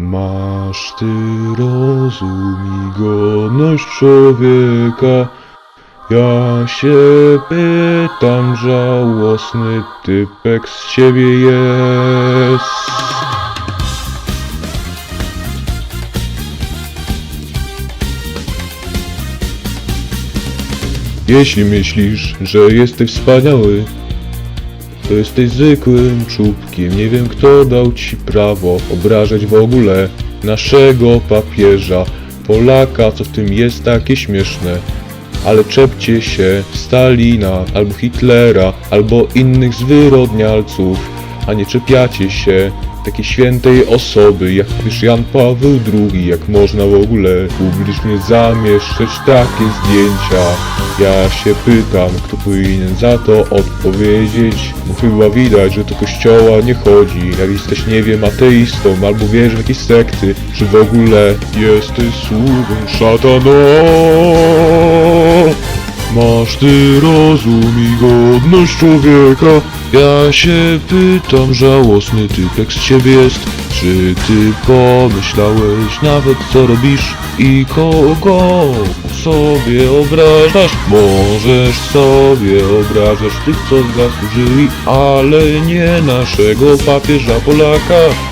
Masz ty rozum i godność człowieka. Ja się pytam, żałosny typek z ciebie jest. Jeśli myślisz, że jesteś wspaniały, to jesteś zwykłym czubkiem. Nie wiem kto dał ci prawo obrażać w ogóle naszego papieża, Polaka, co w tym jest takie śmieszne. Ale czepcie się Stalina, albo Hitlera, albo innych zwyrodnialców, a nie czepiacie się takiej świętej osoby, jak już Jan Paweł II, jak można w ogóle publicznie zamieszczać takie zdjęcia. Ja się pytam, kto powinien za to odpowiedzieć, bo chyba widać, że do kościoła nie chodzi. Jak jesteś, nie wiem, ateistą, albo wierzysz w jakieś sekty, czy w ogóle jesteś sługą szatana. Masz ty rozum i godność człowieka Ja się pytam, żałosny typek z ciebie jest. Czy ty pomyślałeś nawet co robisz I kogo sobie obrażasz? Możesz sobie obrażać tych co zasłużyli Ale nie naszego papieża Polaka